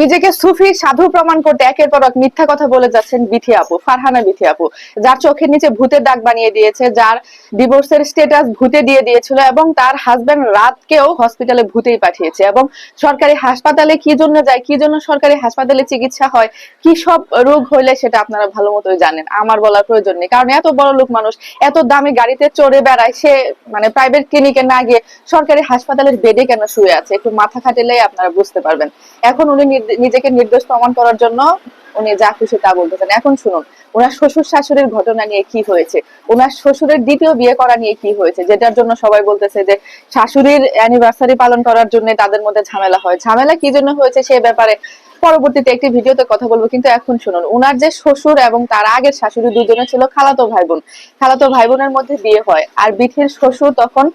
নিজেকে সুফি, সাধু প্রমাণ করতে একের পর এক মিথ্যা কথা বলে যাচ্ছেন বিথি আপু, ফারহানা বিথি আপু, যার চোখের নিচে ভূতের দাগ বানিয়ে দিয়েছে, যার ডিভোর্সের স্টেটাস ভূতে দিয়ে দিয়েছিল এবং তার হাজবেন্ড রাতকেও হসপিটালে ভূতেই পাঠিয়েছে এবং সরকারি হাসপাতালে কি জন্য যায়, কি জন্য সরকারি হাসপাতালে চিকিৎসা হয়, কি সব রোগ হইলে সেটা আপনারা ভালো মতোই জানেন। আমার বলার প্রয়োজন নেই, কারণ এত বড় লোক মানুষ, এত দামি গাড়িতে চড়ে বেড়ায়, সে মানে প্রাইভেট ক্লিনিকে না গিয়ে সরকারি হাসপাতালের বেডে কেন শুয়ে আছে? একটু মাথা খাটিলেই আপনারা বুঝতে পারবেন। এখন উনি নিজেকে নির্দোষ প্রমাণ করার জন্য উনি যা খুশি তা বলতেছেন। এখন শুনুন, ওনার শ্বশুর শাশুড়ির ঘটনা নিয়ে কি হয়েছে? ওনার শ্বশুরের দ্বিতীয় বিয়ে করা নিয়ে কি হয়েছে? যেটার জন্য সবাই বলতেছে যে শাশুড়ির অ্যানিভার্সারি পালন করার জন্য তাদের মধ্যে ঝামেলা হয়। ঝামেলা কি জন্য হয়েছে সে ব্যাপারে পরবর্তীতে একটি ভিডিওতে কথা বলব, কিন্তু এখন শুনুন। উনার যে শ্বশুর এবং তার আগের শাশুড়ি দুজনে ছিল খালাতো ভাই বোন খালাতো ভাই বোনের মধ্যে বিয়ে হয় আর বিথির শ্বশুর তখন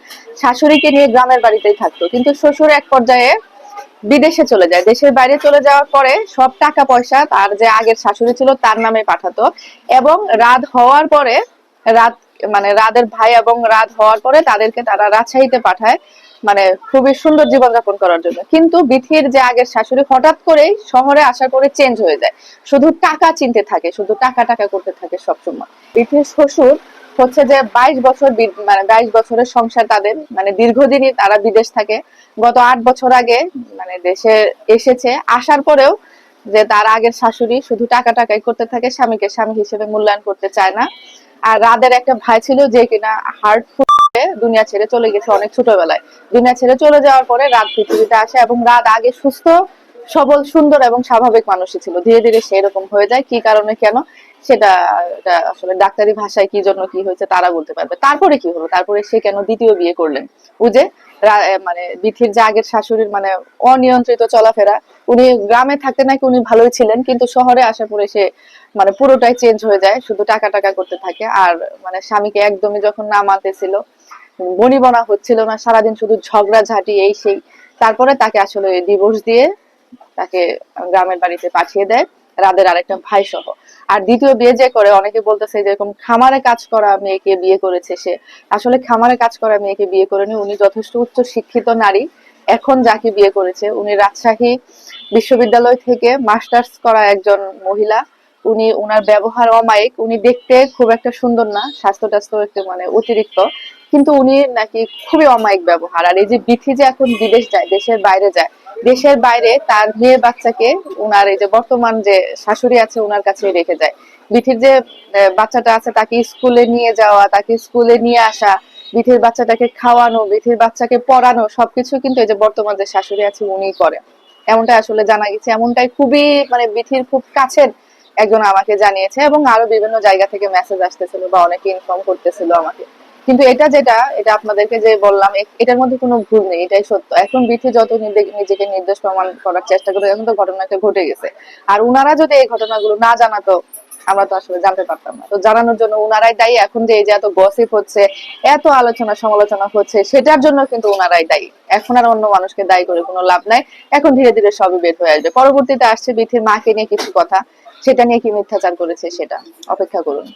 শাশুড়িকে নিয়ে গ্রামের বাড়িতেই থাকতো। কিন্তু শ্বশুর এক পর্যায়ে বিদেশে চলে যায়। দেশের বাইরে চলে যাওয়ার পরে সব টাকা পয়সা তার যে আগের শাশুড়ি ছিল তার নামে পাঠাতো এবং রাত হওয়ার পরে রাত মানে রাদের ভাই এবং রাত হওয়ার পরে তাদেরকে তারা রাজশাহীতে পাঠায় মানে খুবই সুন্দর জীবনযাপন করার জন্য। কিন্তু বিথির যে আগের শাশুড়ি হঠাৎ করেই শহরে আসার পরে চেঞ্জ হয়ে যায়। শুধু টাকা চিনতে থাকে, শুধু টাকা টাকা করতে থাকে সবসময়। বিথির শ্বশুর হচ্ছে যে বাইশ বছর মানে বাইশ বছরের সংসার তাদের মানে দীর্ঘদিনই তারা বিদেশ থাকে। গত আট বছর আগে মানে দেশে এসেছে, আসার পরেও যে তার আগের শাশুড়ি শুধু টাকা টাকাই করতে থাকে, স্বামীকে স্বামী হিসেবে মূল্যায়ন করতে চায় না। আর রাদের একটা ভাই ছিল যে কিনা হার্ট দুনিয়া ছেড়ে চলে গেছে অনেক ছোটবেলায়। দুনিয়া ছেড়ে চলে যাওয়ার পরে রাত পৃথিবীতে আসে এবং রাত আগে সুস্থ, সবল, সুন্দর এবং স্বাভাবিক মানুষই ছিল। ধীরে ধীরে সেই রকম হয়ে যায়, কি কারণে কেন? সেটা আসলে ডাক্তারি ভাষায় কি জন্য কি হয়েছে তারা বলতে পারবে। তারপরে কি হলো? তারপরে সে কেন দ্বিতীয় বিয়ে করলেন? বুঝে রা- এ মানে বিথির যে আগের শাশুড়ির মানে অনিয়ন্ত্রিত চলাফেরা, উনি গ্রামে থাকতে নাকি উনি ভালোই ছিলেন, কিন্তু শহরে আসার পরে সে মানে পুরোটাই চেঞ্জ হয়ে যায়, শুধু টাকা টাকা করতে থাকে। আর মানে স্বামীকে একদমই যখন না মানতেছিল বনিবনা হচ্ছিল না, সারাদিন শুধু ঝগড়া ঝাঁটি এই সেই। তারপরে তাকে আসলে ডিভোর্স দিয়ে তাকে গ্রামের বাড়িতে পাঠিয়ে দেয়। রাদের আরেকটা ভাই সহ। আর দ্বিতীয় বিয়ে যে করে, অনেকে বলতেছে যে এরকম খামারে কাজ করা মেয়েকে বিয়ে করেছে সে। আসলে খামারে কাজ করা মেয়েকে বিয়ে করেনি, উনি যথেষ্ট উচ্চ শিক্ষিত নারী। এখন যাকে বিয়ে করেছে, উনি রাজশাহী বিশ্ববিদ্যালয় থেকে মাস্টার্স করা একজন মহিলা। উনি, উনার ব্যবহার অমায়িক। উনি দেখতে খুব একটা সুন্দর না স্বাস্থ্য টাস্থ্য একটু মানে অতিরিক্ত। কিন্তু উনি নাকি খুবই অমায়িক ব্যবহার। আর এই যে বিথি যে এখন বিদেশ যায়, দেশের বাইরে যায় দেশের বাইরে তার মেয়ে বাচ্চাকে উনার এই যে বর্তমান যে শাশুড়ি আছে, উনার কাছে রেখে যায়। বিথির যে বাচ্চাটা আছে, তাকে স্কুলে নিয়ে যাওয়া, তাকে স্কুলে নিয়ে আসা বিথির বাচ্চাটাকে খাওয়ানো বিথির বাচ্চাকে পড়ানো, সবকিছু কিন্তু এই যে বর্তমান যে শাশুড়ি আছে, উনিই করে। এমনটাই আসলে জানা গেছে, এমনটাই খুবই মানে বিথির খুব কাছের একজন আমাকে জানিয়েছে এবং আরও বিভিন্ন জায়গা থেকে মেসেজ আসতেছিল বা অনেকে ইনফর্ম করতেছিল আমাকে। কিন্তু এটা যেটা, এটা আপনাদেরকে যে বললাম এটার মধ্যে কোনো ভুল নেই, এটাই সত্য। এখন বিথি যত নিজেকে নির্দোষ প্রমাণ করার চেষ্টা করে এখন তো ঘটনাটা ঘটে গেছে। আর উনারা যদি এই ঘটনাগুলো না জানাতো আমরা তো আসলে জানতে পারতাম না। তো জানানোর জন্য উনারাই দায়ী। এখন যে এই যে এত গসিপ হচ্ছে, এত আলোচনা সমালোচনা হচ্ছে, সেটার জন্য কিন্তু উনারাই দায়ী। এখন আর অন্য মানুষকে দায়ী করে কোনো লাভ নাই। এখন ধীরে ধীরে সবই বের হয়ে আসবে। পরবর্তীতে আসছে বিথির মাকে নিয়ে কিছু কথা। সেটা নিয়ে কি মিথ্যাচার করেছে সেটা? অপেক্ষা করুন।